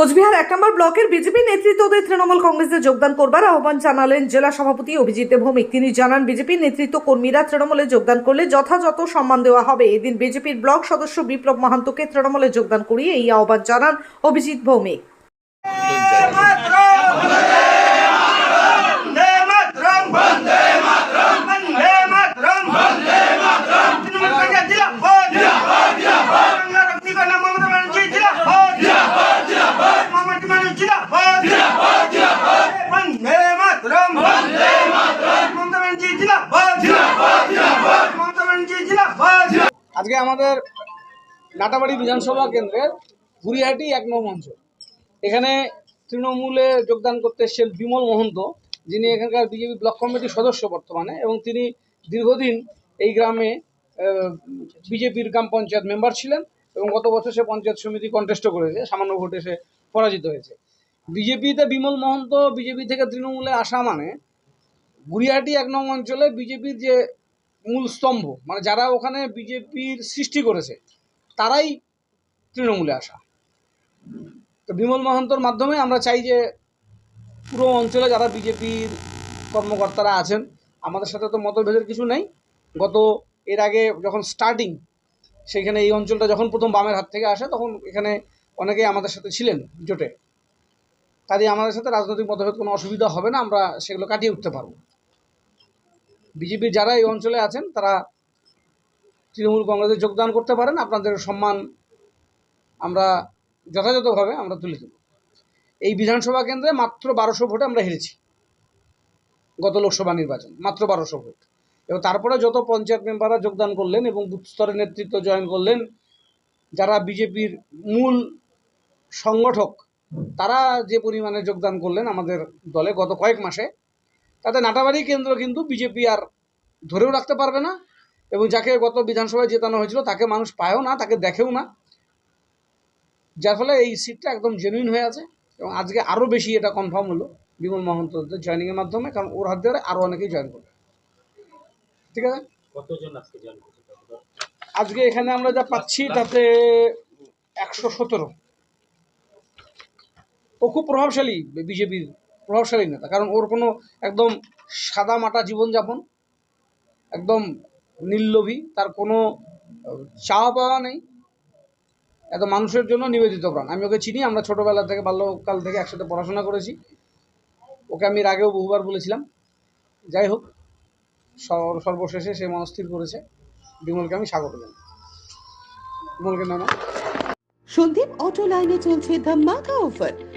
কোচবিহার এক নম্বর ব্লকের বিজেপি নেতৃত্বদের তৃণমূল কংগ্রেসে যোগদান করবার আহ্বান জানালেন জেলা সভাপতি অভিজিৎ ভৌমিক। তিনি জানান, বিজেপি নেতৃত্ব কর্মীরা তৃণমূলে যোগদান করলে যথাযথ সম্মান দেওয়া হবে। এদিন বিজেপির ব্লক সদস্য বিপ্লব মাহান্তকে তৃণমূলে যোগদান করিয়ে এই আহ্বান জানান অভিজিৎ ভৌমিক। আজকে আমাদের নাটাবাড়ি বিধানসভা কেন্দ্রের গুড়িহাটি এক নম অঞ্চল। এখানে তৃণমূলে যোগদান করতে এসেছেন বিমল মহন্ত, যিনি এখানকার বিজেপি ব্লক কমিটির সদস্য বর্তমানে, এবং তিনি দীর্ঘদিন এই গ্রামে বিজেপির গ্রাম পঞ্চায়েত মেম্বার ছিলেন, এবং গত বছর সে পঞ্চায়েত সমিতি কন্টেস্টও করেছে, সামান্য ভোটে সে পরাজিত হয়েছে। বিজেপিতে বিমল মহন্ত বিজেপি থেকে তৃণমূলে আসা মানে গুড়িহাটি এক নং অঞ্চলে বিজেপির যে মূল স্তম্ভ মানে যারা ওখানে বিজেপির সৃষ্টি করেছে, তারাই তৃণমূলে আসা। তো বিমল মহন্তর মাধ্যমে আমরা চাই যে পুরো অঞ্চলে যারা বিজেপির কর্মকর্তারা আছেন, আমাদের সাথে তো মতভেদের কিছু নেই। গত, এর আগে যখন স্টার্টিং সেখানে এই অঞ্চলটা যখন প্রথম বামের হাত থেকে আসে, তখন এখানে অনেকেই আমাদের সাথে ছিলেন জোটে। কাজে আমাদের সাথে রাজনৈতিক মতভেদ কোনো অসুবিধা হবে না, আমরা সেগুলো কাটিয়ে উঠতে পারব। বিজেপির যারা এই অঞ্চলে আছেন, তারা তৃণমূল কংগ্রেসে যোগদান করতে পারেন। আপনাদের সম্মান আমরা যথাযথভাবে আমরা তুলে দেব এই বিধানসভা কেন্দ্রে মাত্র বারোশো ভোটে আমরা হেরেছি গত লোকসভা নির্বাচন, মাত্র বারোশো ভোট। এবং তারপরে যত পঞ্চায়েত মেম্বাররা যোগদান করলেন এবং বুথ স্তরের নেতৃত্ব জয়েন করলেন, যারা বিজেপির মূল সংগঠক, তারা যে পরিমাণে যোগদান করলেন আমাদের দলে গত কয়েক মাসে তাতে নাটাবাড়ি কেন্দ্র কিন্তু বিজেপি আর ধরেও রাখতে পারবে না এবং যাকে গত বিধানসভায় জেতানো হয়েছিল তাকে মানুষ পায়ও না তাকে দেখেও না। যার ফলে এই সিটটা একদম জেনুইন হয়ে আছে এবং আজকে আরও বেশি এটা কনফার্ম হলো বিমল মহন্তদের জয়েনিংয়ের মাধ্যমে কারণ ওর হাত ধরে আরও অনেকেই জয়েন করবে। ঠিক আছে? আজকে এখানে আমরা যা পাচ্ছি তাতে একশো সতেরো। ও খুব প্রভাবশালী বিজেপির প্রভাবশালী নেতা। কারণ ওর কোনো একদম সাদা মাটা জীবনযাপন, একদম নির্লোভী, তার কোনো চাওয়া পাওয়া নেই। এত মানুষের জন্য নিবেদিত প্রাণ। আমি ওকে চিনি, আমরা ছোটোবেলা থেকে, বাল্যকাল থেকে একসাথে পড়াশোনা করেছি। ওকে আমি এর আগেও বহুবার বলেছিলাম। যাই হোক, সর- সর্বশেষে সে মনস্থির করেছে। বিমলকে আমি স্বাগত জানাই। বিমলকে নামা। সন্দীপ অটো লাইনে চলছে ধামাকা অফার।